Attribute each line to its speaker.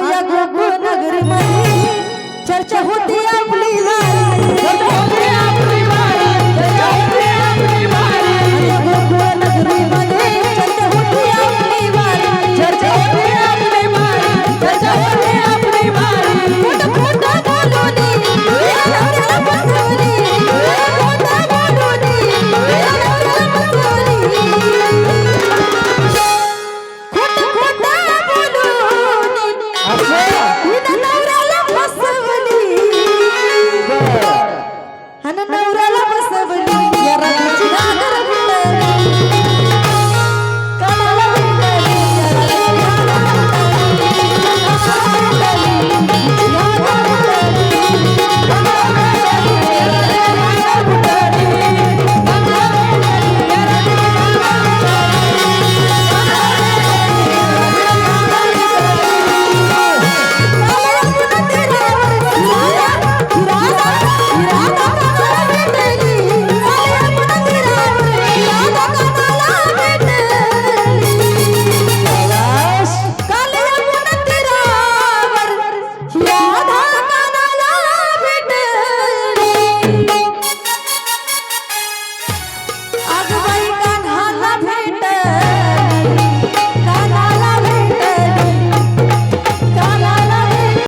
Speaker 1: या गोकुळ नगरी मध्ये चर्चा होती आपली